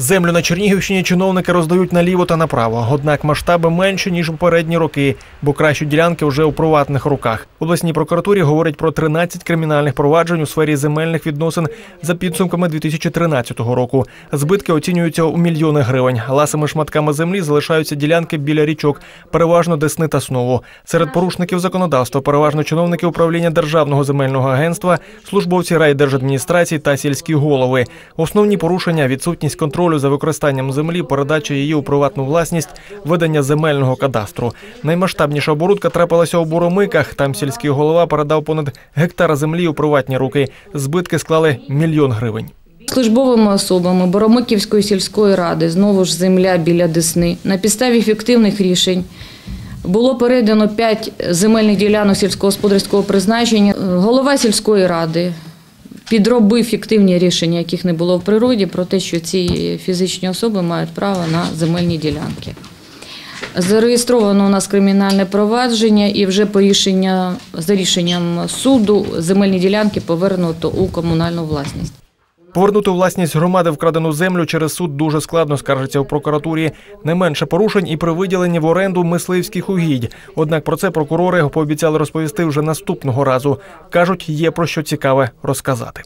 Землю на Чернігівщині чиновники роздають наліво та направо. Однак масштаби менші ніж у попередні роки, бо кращі ділянки вже у приватних руках. Обласній прокуратурі говорять про 13 кримінальних проваджень у сфері земельних відносин за підсумками 2013 року. Збитки оцінюються у мільйони гривень. Ласими шматками землі залишаються ділянки біля річок, переважно Десни та Снову. Серед порушників законодавства переважно чиновники управління Державного земельного агентства, службовці райдержадміністрації та сільські голови. Основні порушення відсутність контролю за використанням землі, передача її у приватну власність, ведення земельного кадастру. Наймасштабніша оборудка трапилася у Боромиках. Там сільський голова передав понад гектар землі у приватні руки. Збитки склали мільйон гривень. Службовими особами Боромиківської сільської ради, знову ж земля біля Десни, на підставі фіктивних рішень було передано 5 земельних ділянок сільськогосподарського призначення. Голова сільської ради підробив фіктивні рішення, яких не було в природі, про те, що ці фізичні особи мають право на земельні ділянки. Зареєстровано у нас кримінальне провадження, і вже по рішення за рішенням суду земельні ділянки повернуто у комунальну власність. Повернути власність громади вкрадену землю через суд дуже складно, скаржиться в прокуратурі. Не менше порушень і при виділенні в оренду мисливських угідь. Однак про це прокурори пообіцяли розповісти вже наступного разу. кажуть, є про що цікаве розказати.